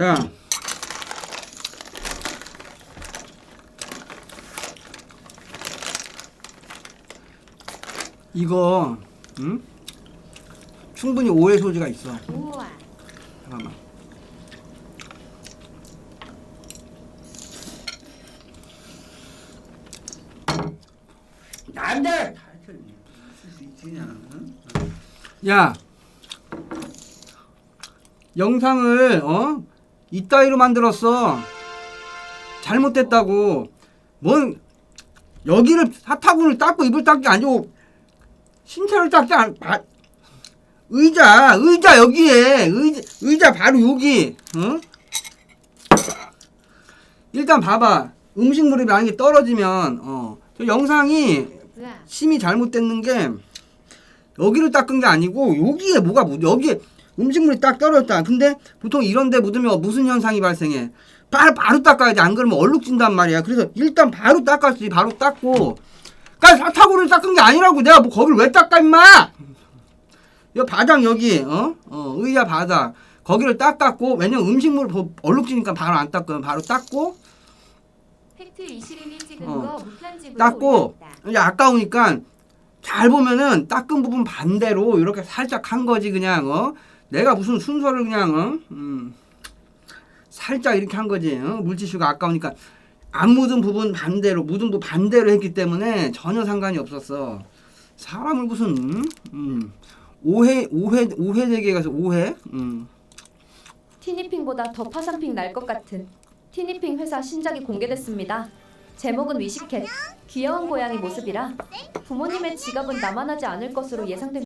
야. 이거 응? 충분히 오해 소지가 있어. 우와. 잠깐만. 응? 야. 영상을 어? 이따위로 만들었어. 잘못됐다고. 뭔 여기를 사타구를 닦고 입을 닦기 아니고 신체를 닦지 않 아, 의자 의자 여기에 의자, 의자 바로 여기 응? 일단 봐봐 음식물이 만약에 떨어지면 어, 저 영상이 우와. 심이 잘못됐는 게 여기를 닦은 게 아니고 여기에 뭐가 묻 여기에 음식물이 딱 떨어졌다. 근데 보통 이런 데 묻으면 무슨 현상이 발생해? 바로 바로 닦아야지. 안 그러면 얼룩진단 말이야. 그래서 일단 바로 닦았지. 바로 닦고. 그러니까 사타구를 닦은 게 아니라고. 내가 뭐 거기를 왜 닦아 임마? 여 바닥 여기 어? 어, 의자 바닥. 거기를 닦았고 왜냐면 음식물 뭐 얼룩지니까 바로 안 닦으면 바로 닦고 팩트 21일 찍은 어. 거 무편집으로 닦고 올렸다. 이제 아까우니까 잘 보면은 닦은 부분 반대로 이렇게 살짝 한 거지 그냥 어 내가 무슨 순서를 그냥 어 음, 살짝 이렇게 한 거지 어? 물티슈가 아까우니까 안 묻은 부분 반대로 묻은 부분 반대로 했기 때문에 전혀 상관이 없었어 사람을 무슨 음, 음, 오해 오해 오해 되게 가서 오해 음. 티니핑보다 더 파산핑 날 것 같은 티니핑 회사 신작이 공개됐습니다. 제목은 위시캣. 귀여운 고양이 모습이라 부모님의 지갑은 남아나지 않을 것으로 예상됩니다.